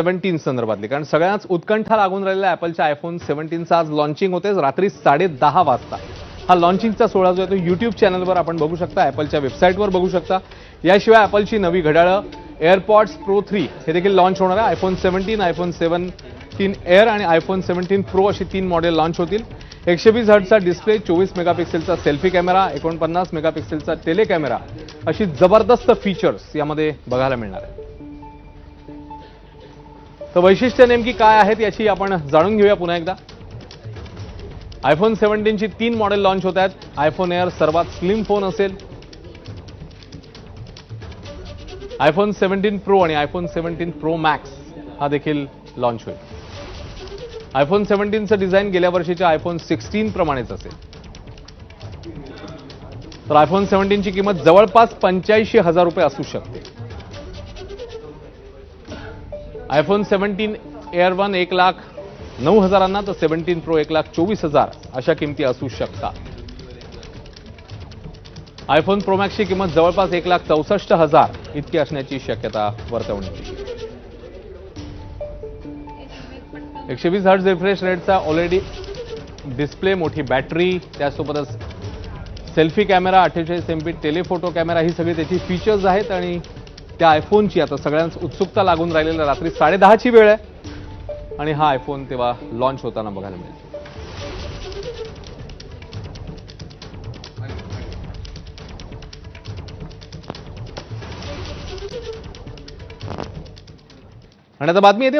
Seventeen संदर्भातली. कारण सगळ्याच उत्कंठा लागून राहिलेल्या ॲपलच्या आयफोन सेव्हन्टीनचं आज लॉन्चिंग होते रात्री साडे दहा वाजता. हा लॉन्चिंगचा सोहळा जो आहे तो यूट्यूब चॅनलवर आपण बघू शकता ॲपलच्या वेबसाईटवर बघू शकता. याशिवाय ॲपलची नवी घड्याळं एअरपॉड्स प्रो थ्री हे देखील लॉन्च होणार आहे. IPhone seventeen iPhone seventeen air आणि आयफोन सेव्हन्टीन प्रो अशी तीन मॉडेल लॉन्च होतील. एकशे वीस हर्टचा डिस्प्ले चोवीस मेगापिक्सेलचा सेल्फी कॅमेरा एकोणपन्नास मेगापिक्सेलचा टेले कॅमेरा अशी जबरदस्त फीचर्स यामध्ये बघायला मिळणार आहे. तर वैशिष्ट्य नेमकी काय आहेत याची आपण जाणून घेऊया पुन्हा एकदा. आयफोन सेव्हन्टीनची तीन मॉडेल लॉन्च होत आहेत. आयफोन एअर सर्वात स्लिम फोन असेल. आयफोन सेव्हन्टीन प्रो आणि आयफोन सेव्हन्टीन प्रो मॅक्स हा देखील लॉन्च होईल. आयफोन सेव्हन्टीनचं डिझाईन गेल्या वर्षीच्या आयफोन सिक्स्टीन प्रमाणेच असेल. तर आयफोन सेव्हन्टीनची किंमत जवळपास पंच्याऐंशी हजार रुपये असू शकते. आयफोन सेव्हन्टीन एअर वन एक लाख नऊ हजारांना तर सेव्हन्टीन प्रो एक लाख चोवीस हजार अशा किमती असू शकतात. आयफोन प्रोमॅक्सची किंमत जवळपास एक लाख चौसष्ट हजार इतकी असण्याची शक्यता वर्तवण्यात येते एकशे वीस हर्ट रिफ्रेश रेटचा ऑलरेडी डिस्प्ले मोठी बॅटरी त्यासोबतच सेल्फी कॅमेरा अठ्ठेचाळीस एम पी टेलिफोटो कॅमेरा ही सगळी त्याची फीचर्स आहेत आणि त्या आयफोनची आता सगळ्यांच उत्सुकता लागून राहिलेल्या रात्री साडेदहाची वेळ आहे. आणि हा आयफोन तेव्हा लॉन्च होताना बघायला मिळेल. आणि आता बातमी येते